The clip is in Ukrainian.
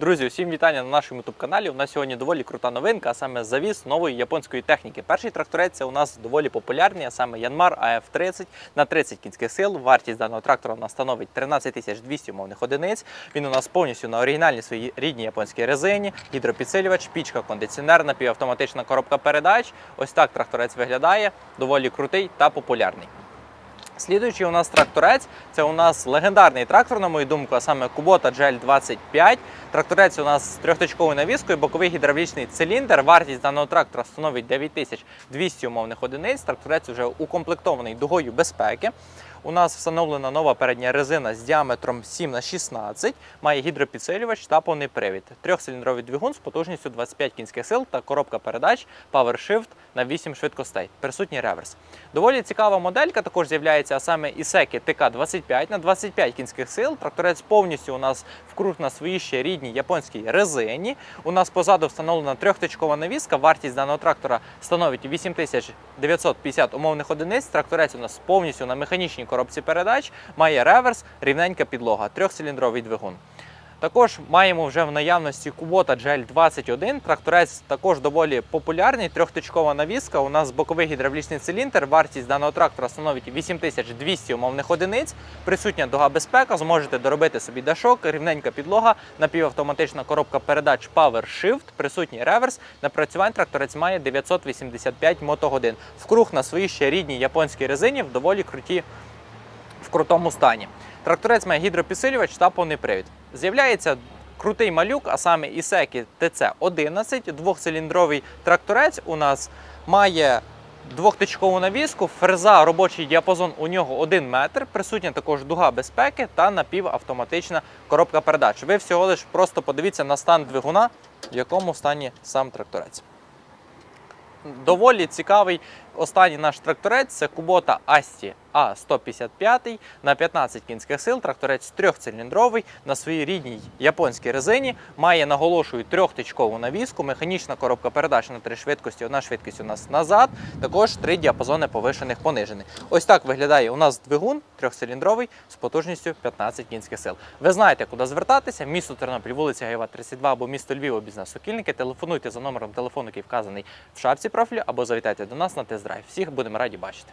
Друзі, усім вітання на нашому youtube каналі. У нас сьогодні доволі крута новинка, а саме завіз нової японської техніки. Перший тракторець це у нас доволі популярний, а саме Yanmar AF30 на 30 кінських сил. Вартість даного трактора у нас становить 13 200 умовних одиниць. Він у нас повністю на оригінальній своїй рідній японській резині, гідропідсилювач, пічка, кондиціонер, напівавтоматична коробка передач. Ось так тракторець виглядає, доволі крутий та популярний. Слідуючий у нас тракторець, це у нас легендарний трактор, на мою думку, а саме Kubota GL25. Тракторець у нас з трьохточковою навіскою, боковий гідравлічний циліндр. Вартість даного трактора становить 9200 умовних одиниць. Тракторець вже укомплектований дугою безпеки. У нас встановлена нова передня резина з діаметром 7 на 16 має гідропідсилювач та повний привід. Трьохциліндровий двигун з потужністю 25 кінських сил та коробка передач PowerShift на 8 швидкостей. Присутній реверс. Доволі цікава моделька також з'являється, а саме Ісекі ТК-25 на 25 кінських сил. Тракторець повністю у нас вкрут на своїй ще рідній японській резині. У нас позаду встановлена трьохточкова навіска. Вартість даного трактора становить 8950 умовних одиниць. Тракторець у нас повністю на механічній коробці передач, має реверс, рівненька підлога, трьохциліндровий двигун. Також маємо вже в наявності Kubota GL21. Тракторець також доволі популярний. Трьохточкова навіска. У нас боковий гідравлічний циліндр. Вартість даного трактора становить 8200 умовних одиниць. Присутня дуга безпека. Зможете доробити собі дашок, рівненька підлога, напівавтоматична коробка передач PowerShift, присутній реверс. Напрацювань тракторець має 985 мотогодин. Вкруг на своїй ще рідній японській резині в доволі круті в крутому стані. Тракторець має гідропідсилювач та повний привід. З'являється крутий малюк, а саме Ісекі ТЦ-11, двохциліндровий тракторець у нас має двохтичкову навіску, фреза, робочий діапазон у нього 1 метр, присутня також дуга безпеки та напівавтоматична коробка передач. Ви всього лиш просто подивіться на стан двигуна, в якому стані сам тракторець. Доволі цікавий останній наш тракторець це Kubota Asti А155 на 15 кінських сил. Тракторець трьохциліндровий на своїй рідній японській резині. Має, наголошую, трьохтичкову навіску, механічна коробка передач на три швидкості. Одна швидкість у нас назад. Також три діапазони повишених понижених. Ось так виглядає у нас двигун трьохциліндровий з потужністю 15 кінських сил. Ви знаєте, куди звертатися. Місто Тернопіль, вулиця Гаєва, 32 або місто Львів, обізна Сокільники. Телефонуйте за номером телефону, який вказаний в шапці профілю, або завітайте до нас на тест-драйв. Всіх будемо раді бачити.